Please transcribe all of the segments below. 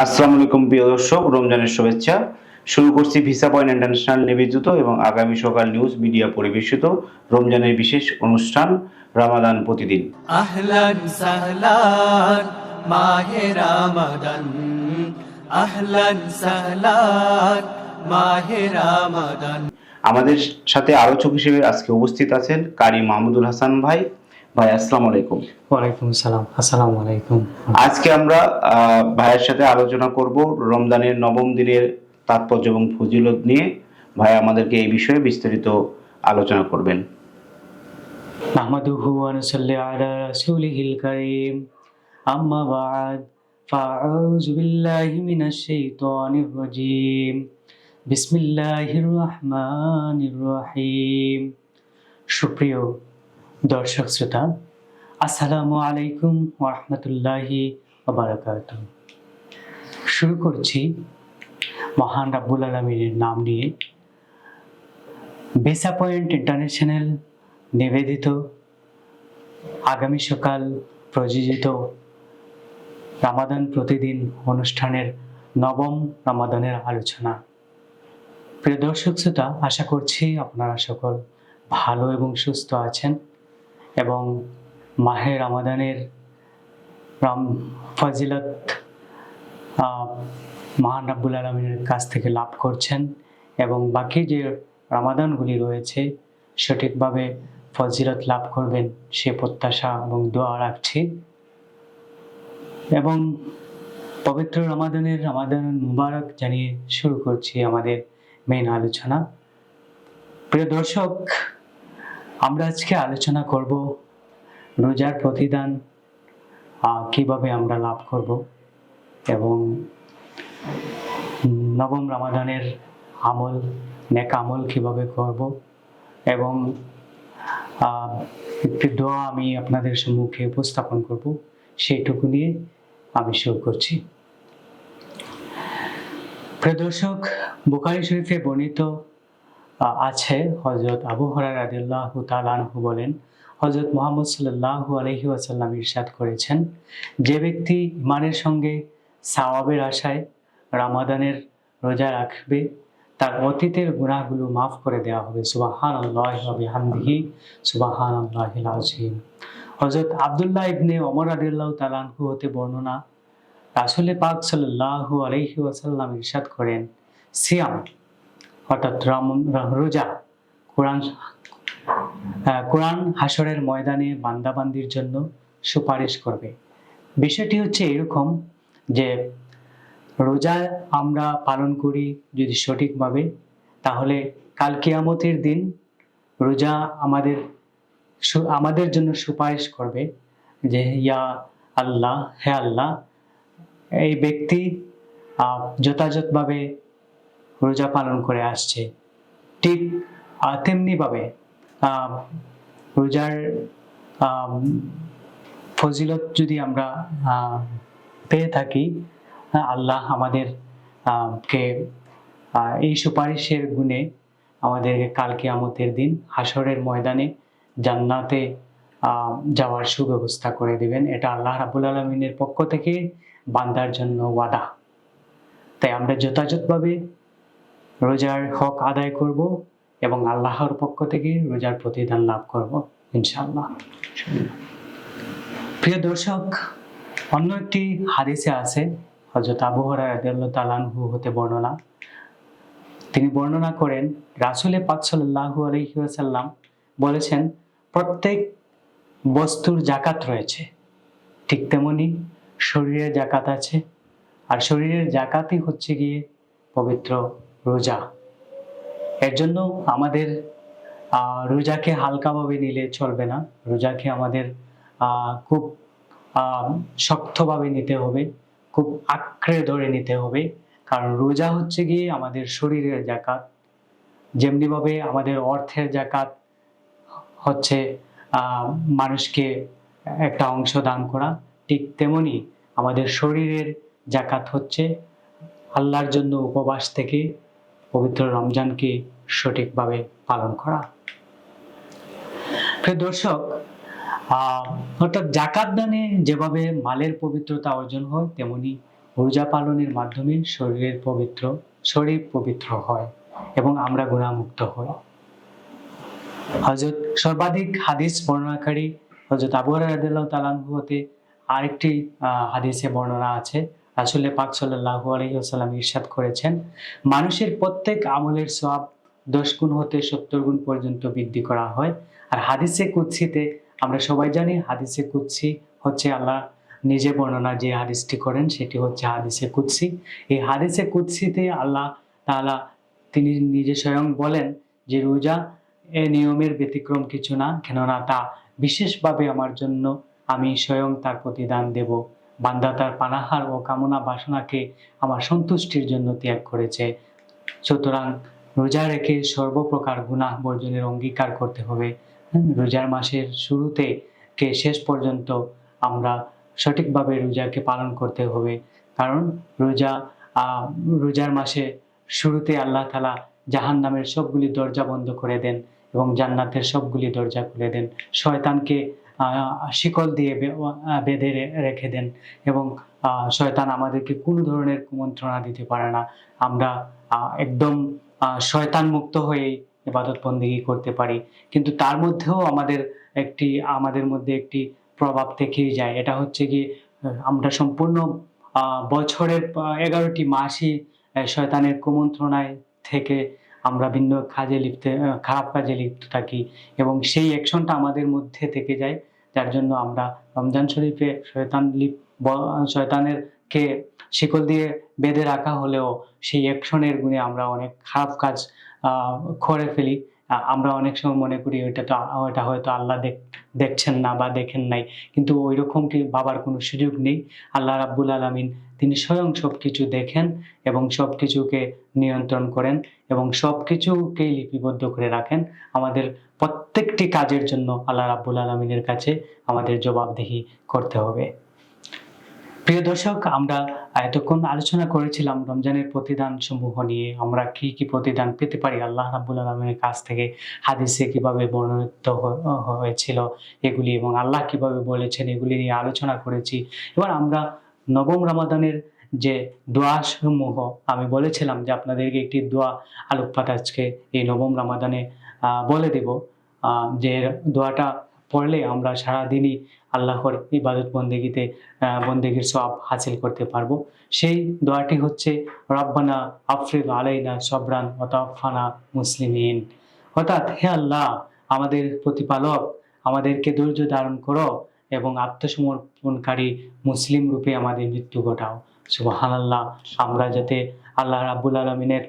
আসসালামু আলাইকুম প্রিয় দর্শক রমজানের শুভেচ্ছা। শুরু করছি ভিসা পয়েন্ট ইন্টারন্যাশনাল নিবেদিত এবং আগামী সকাল নিউজ মিডিয়া পরিবেশিত রমজানের বিশেষ অনুষ্ঠান রামাদান প্রতিদিন। আহলান সাহলান মাহে রামাদান। আহলান সাহলান মাহে রামাদান। আমাদের সাথে আলোচক হিসেবে আজকে উপস্থিত আছেন কারি মাহমুদুল হাসান ভাই ভাই আসসালামু আলাইকুম। ওয়ালাইকুম সালাম আসসালামু আলাইকুম। আজকে আমরা আহ, ভাইয়ের সাথে আলোচনা করব রমজানের নবম দিনের তাৎপর্য এবং ফজিলত নিয়ে। ভাই আমাদেরকে এই বিষয়ে বিস্তারিত আলোচনা করবেন। নাহমাদুহু ওয়া নুসাল্লি আলা রাসূলিহিল কারীম। আম্মা বা'দ ফাআউযু বিল্লাহি মিনাশ শাইতানির রাজীম। বিসমিল্লাহির রহমানির রহিম। সুপ্রিয় দর্শক শ্রোতা, আসসালামু আলাইকুম ওয়া রাহমাতুল্লাহি ওয়া শুরু করছি মহান রাব্বুল আলামিনের নাম নিয়ে। বেসা পয়েন্ট ইন্টারন্যাশনাল নিবেদিত, আগামী সকাল প্রযোজিত রামাদান প্রতিদিন অনুষ্ঠানের নবম রামাদানের আলোচনা। প্রিয় দর্শক শ্রোতা, আশা করছি আপনারা সকল ভালো এবং সুস্থ আছেন। এবং মাহে রামাদানের রাম ফজিলত মহান রাব্বুল আলমিনের কাছ থেকে লাভ করছেন এবং বাকি যে রামাদানগুলি রয়েছে, সঠিকভাবে ফজিলত লাভ করবেন সে প্রত্যাশা এবং দোয়া রাখছি। এবং পবিত্র রমাদানের রমাদান মুবারক জানিয়ে শুরু করছি আমাদের মেন আলোচনা। প্রিয় দর্শক আমরা আজকে আলোচনা করব রোজার প্রতিদান কীভাবে আমরা লাভ করব এবং নবম রামাদানের আমল, নেক আমল কীভাবে করব এবং একটি দোয়া আমি আপনাদের সম্মুখে উপস্থাপন করব, সেইটুকু নিয়ে আমি শুরু করছি। প্রিয় দর্শক, বুখারি শরীফে বর্ণিত আছে হজরত আবু হরার রাদিল্লাহ তালানহু বলেন হজরত মোহাম্মদ সাল্লাল্লাহু আলহি আসাল্লাম ইরশাদ করেছেন, যে ব্যক্তি ইমানের সঙ্গে সাওয়াবের আশায় রামাদানের রোজা রাখবে, তার অতীতের গুনাহগুলো মাফ করে দেওয়া হবে। সুবাহান আল্লাহ হামদিহি সুবাহান আল্লাহ আজিম হজরত আবদুল্লাহ ইবনে অমর আদিল্লাহ তালানহু হতে বর্ণনা রাসুলে পাক সাল্লাল্লাহু আলাইহি ওয়াসাল্লাম ইরশাদ করেন, সিয়াম অর্থাৎ রোজা। কোরআন কোরআন হাসরের ময়দানে বান্দাবান্দির জন্য সুপারিশ করবে। বিষয়টি হচ্ছে এরকম যে রোজা আমরা পালন করি যদি সঠিকভাবে, তাহলে কাল কিয়ামতের দিন রোজা আমাদের আমাদের জন্য সুপারিশ করবে যে, ইয়া আল্লাহ, হে আল্লাহ, এই ব্যক্তি যথাযথভাবে রোজা পালন করে আসছে। ঠিক তেমনিভাবে রোজার ফজিলত যদি আমরা পেয়ে থাকি আল্লাহ আমাদের কে এই সুপারিশের গুণে আমাদেরকে কালকে আমতের দিন হাসরের ময়দানে জান্নাতে যাওয়ার সুব্যবস্থা করে দিবেন। এটা আল্লাহ রাবুল আলমিনের পক্ষ থেকে বান্দার জন্য ওয়াদা। তাই আমরা যথাযথভাবে রোজার হক আদায় করব এবং আল্লাহর পক্ষ থেকে রোজার প্রতিদান লাভ করব, ইনশাআল্লাহ। প্রিয় দর্শক, অন্য একটি হাদিসে আছে হজরত আবু হরাহ হতে বর্ণনা। তিনি বর্ণনা করেন, রাসুলে পাক সাল্লাহু আলহিহাসাল্লাম বলেছেন, প্রত্যেক বস্তুর জাকাত রয়েছে। ঠিক তেমনি শরীরের জাকাত আছে। আর শরীরের জাকাতই হচ্ছে গিয়ে পবিত্র রোজা। এর জন্য আমাদের রোজাকে হালকাভাবে নিলে চলবে না। রোজাকে আমাদের খুব শক্তভাবে নিতে হবে, খুব আঁকড়ে ধরে নিতে হবে। কারণ রোজা হচ্ছে গিয়ে আমাদের শরীরের জাকাত। যেমনিভাবে আমাদের অর্থের জাকাত হচ্ছে মানুষকে একটা অংশ দান করা, ঠিক তেমনি আমাদের শরীরের জাকাত হচ্ছে আল্লাহর জন্য উপবাস থেকে পবিত্র রমজানকে সঠিকভাবে পালন করা। প্রিয় দর্শক অর্থাৎ জাকাত দানে যেভাবে মালের পবিত্রতা অর্জন হয়, তেমনি রোজা পালনের মাধ্যমে শরীরের পবিত্র, শরীর পবিত্র হয় এবং আমরা গুণামুক্ত হই। হজরত সর্বাধিক হাদিস বর্ণনাকারী হজরত আবু রাদিল্লাহ তালানহু হতে আরেকটি হাদিসে বর্ণনা আছে। আসলে পাক সাল্লাহু আলহিহাল্লাম ইরশাদ করেছেন, মানুষের প্রত্যেক আমলের সব দশ গুণ হতে সত্তর গুণ পর্যন্ত বৃদ্ধি করা হয়। আর হাদিসে কুৎসিতে আমরা সবাই জানি, হাদিসে কুৎসি হচ্ছে আল্লাহ নিজে বর্ণনা যে হাদিসটি করেন, সেটি হচ্ছে হাদিসে কুৎসি এই হাদিসে কুৎসিতে আল্লাহ তাআলা তিনি নিজে স্বয়ং বলেন যে, রোজা এ নিয়মের ব্যতিক্রম কিছু না, কেননা তা বিশেষভাবে আমার জন্য আমি স্বয়ং তার প্রতিদান দেব। বান্দা তার পানাহার ও কামনা বাসনাকে আমার সন্তুষ্টির জন্য ত্যাগ করেছে। সুতরাং রোজা রেখে সর্বপ্রকার গুনাহ বর্জনের অঙ্গীকার করতে হবে। রোজার মাসের শুরুতে কে শেষ পর্যন্ত আমরা সঠিকভাবে রোজাকে পালন করতে হবে। কারণ রোজা রোজার মাসে শুরুতে আল্লাহ তালা জাহান নামের সবগুলি দরজা বন্ধ করে দেন এবং জান্নাতের সবগুলি দরজা খুলে দেন। শয়তানকে শিকল দিয়ে বেঁধে রেখে দেন এবং শয়তান আমাদেরকে কোনো ধরনের কুমন্ত্রণা দিতে পারে না। আমরা একদম শয়তান মুক্ত হয়ে ইবাদত বন্দিগি করতে পারি। কিন্তু তার মধ্যেও আমাদের একটি, আমাদের মধ্যে একটি প্রভাব থেকেই যায়। এটা হচ্ছে কি আমরা সম্পূর্ণ বছরের এগারোটি মাসই শয়তানের কুমন্ত্রণায় থেকে আমরা ভিন্ন কাজে লিপ্তে খারাপ কাজে লিপ্ত থাকি এবং সেই অ্যাকশনটা আমাদের মধ্যে থেকে যায়, যার জন্য আমরা রমজান শরীফে শয়তান লিপ শয়তানের কে শিকল দিয়ে বেঁধে রাখা হলেও সেই অ্যাকশনের গুণে আমরা অনেক খারাপ কাজ করে ফেলি। আমরা অনেক সময় মনে করি ওইটা তো ওইটা হয়তো আল্লাহ দেখ, দেখছেন না বা দেখেন নাই। কিন্তু ওই রকম কি ভাবার কোনো সুযোগ নেই? আল্লাহ রাব্বুল আলামিন তিনি স্বয়ং সব কিছু দেখেন এবং সব কিছুকে নিয়ন্ত্রণ করেন এবং সব কিছুকেই লিপিবদ্ধ করে রাখেন। আমাদের প্রত্যেকটি কাজের জন্য আল্লাহ রাব্বুল আলমিনের কাছে আমাদের জবাবদিহি করতে হবে। প্রিয় দর্শক, আমরা এতক্ষণ আলোচনা করেছিলাম রমজানের প্রতিদান সমূহ নিয়ে। আমরা কি কি প্রতিদান পেতে পারি? আল্লাহ রাব্বুল আলমিনের কাছ থেকে হাদিসে কীভাবে বর্ণিত হয়েছিল এগুলি এবং আল্লাহ কীভাবে বলেছেন এগুলি নিয়ে আলোচনা করেছি। এবার আমরা নবম রমাদানের যে দোয়া সমূহ আমি বলেছিলাম যে আপনাদেরকে একটি দোয়া আলোকপাত আজকে এই নবম রামাদানে বলে দেব। যে দোয়াটা পড়লে আমরা সারাদিনই আল্লাহর ইবাদত বন্দেগিতে বন্দেগীর সব হাসিল করতে পারব। সেই দোয়াটি হচ্ছে, রব্বানা আফরিক আলাইনা সবরান ওতাফানা মুসলিমিন। অর্থাৎ, হে আল্লাহ, আমাদের প্রতিপালক, আমাদেরকে ধৈর্য ধারণ করো এবং আত্মসমর্পণকারী মুসলিম রূপে আমাদের মৃত্যু ঘটাও। সুবাহান আল্লাহ আমরা যাতে আল্লাহ রাব্বুল আলমিনের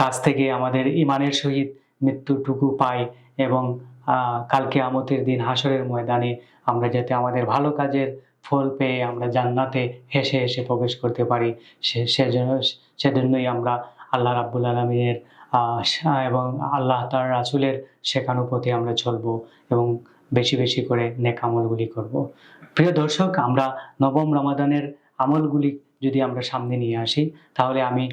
কাছ থেকে আমাদের ইমানের সহিত মৃত্যুটুকু পাই এবং কালকে আমতের দিন হাসরের ময়দানে আমরা যাতে আমাদের ভালো কাজের ফল পেয়ে আমরা জান্নাতে হেসে হেসে প্রবেশ করতে পারি। সে, সেজন্য, সেজন্যই আমরা আল্লাহ রাব্বুল আলমিনের এবং আল্লাহ তার রাসুলের শেখানো পথে আমরা চলবো এবং বেশি বেশি করে নেক আমলগুলি করব। প্রিয় দর্শক, আমরা নবম রমাদানের আমলগুলি যদি আমরা সামনে নিয়ে আসি, তাহলে আমি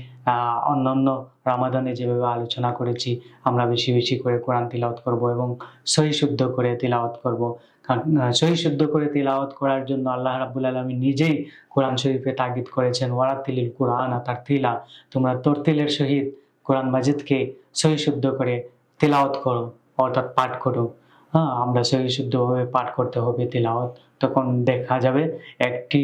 অন্যান্য রামাদানে যেভাবে আলোচনা করেছি, আমরা বেশি বেশি করে কোরআন তিলাওয়াত করব এবং সহি শুদ্ধ করে তিলাওয়াত করব। কারণ সহি শুদ্ধ করে তিলাওয়াত করার জন্য আল্লাহ রাব্বুল আলমী নিজেই কোরআন শরীফে তাগিদ করেছেন, ওয়ারাতিলিল কোরআন তার তিলা তোমরা তোর তরতিলের সহিত কোরআন মাজিদকে সহি শুদ্ধ করে তিলাওয়াত করো, অর্থাৎ পাঠ করো। হ্যাঁ আমরা সহি শুদ্ধভাবে পাঠ করতে হবে তিলাওয়াত, তখন দেখা যাবে একটি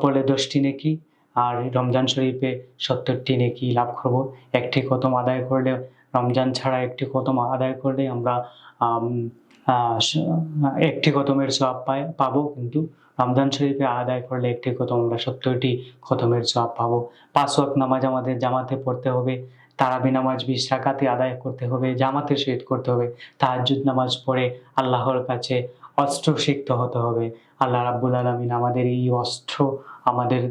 পড়লে দশটি নেকি, আর রমজান শরীফে সত্তরটি নেকি লাভ করব। একটি খতম আদায় করলে, রমজান ছাড়া একটি খতম আদায় করলে আমরা একটি খতমের সব পাই পাবো। কিন্তু রমজান শরীফে আদায় করলে একটি খতম আমরা সত্তরটি খতমের সব পাবো। পাঁচ ওয়াক্ত নামাজ আমাদের জামাতে পড়তে হবে, তারাবি নামাজ বিশ রাকাতে আদায় করতে হবে, জামাতের সহিত করতে হবে। তাহাজ্জুদ নামাজ পড়ে আল্লাহর কাছে অস্ত্র শিখতে হতে হবে। আল্লাহ রাব্বুল আলমিন আমাদের এই অস্ত্র আমাদের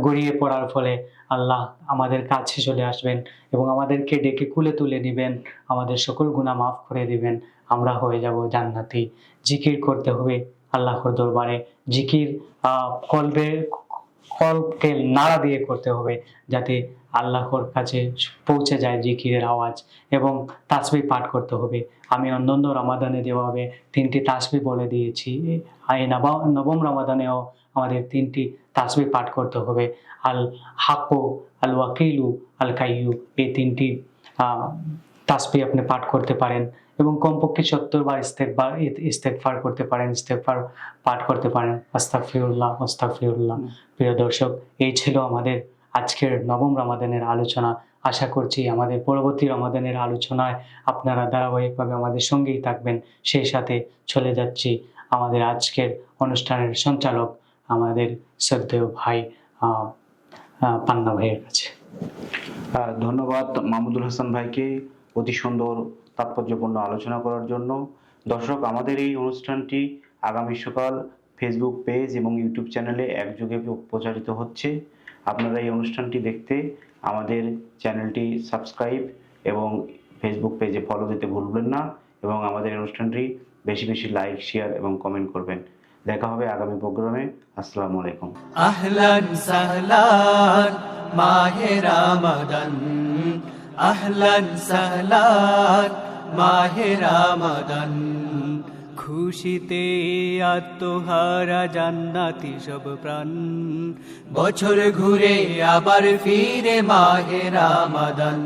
গড়িয়ে পড়ার ফলে আল্লাহ আমাদের কাছে চলে আসবেন এবং আমাদেরকে ডেকে কুলে তুলে নেবেন। আমাদের সকল গুণা মাফ করে দিবেন। আমরা হয়ে যাব জান্নাতি। জিকির করতে হবে আল্লাহর দরবারে। জিকির আহ, কলবে কলকে নাড়া দিয়ে করতে হবে যাতে আল্লাহর কাছে পৌঁছে যায় জিকিরের আওয়াজ এবং তাসবি পাঠ করতে হবে। আমি অন্যান্য রমাদানে যেভাবে তিনটি তাসবি বলে দিয়েছি, এই নবম রমাদানেও আমাদের তিনটি তাসবি পাঠ করতে হবে। আল হাকো আল ওয়াকিলু আল কাইয়ু এই তিনটি তাসবি আপনি পাঠ করতে পারেন। এবং কমপক্ষে সত্তর বার ইস্তেকবার ইস্তেকফার করতে পারেন, ইস্তেকফার পাঠ করতে পারেন। আস্তাফিউল্লাহ আস্তাফিউল্লাহ প্রিয় দর্শক, এই ছিল আমাদের আজকের নবম রমাদানের আলোচনা। আশা করছি আমাদের পরবর্তী রমাদানের আলোচনায় আপনারা ধারাবাহিকভাবে আমাদের সঙ্গেই থাকবেন। সেই সাথে চলে যাচ্ছি আমাদের আজকের অনুষ্ঠানের সঞ্চালক, আমাদের শ্রদ্ধেয় ভাই পান্না ভাইয়ের কাছে। ধন্যবাদ মাহমুদুল হাসান ভাইকে। অতি সুন্দর তাৎপর্যপূর্ণ আলোচনা করার জন্য। দর্শক, আমাদের এই অনুষ্ঠানটি আগামী সকাল ফেসবুক পেজ এবং ইউটিউব চ্যানেলে একযোগে প্রচারিত হচ্ছে। আপনারা এই অনুষ্ঠানটি দেখতে আমাদের চ্যানেলটি সাবস্ক্রাইব এবং ফেসবুক পেজে ফলো দিতে ভুলবেন না এবং আমাদের অনুষ্ঠানটি বেশি বেশি লাইক শেয়ার এবং কমেন্ট করবেন। দেখা হবে আগামী প্রোগ্রামে। আসসালামু আলাইকুম। আহলান সাহলান, মাহে রামাদান। আহলান সাহলান মাহে রামাদান। খুশিতে আত্মহারা জান্নাতি সব প্রাণ। বছর ঘুরে আবার ফিরে মাহে রামাদান।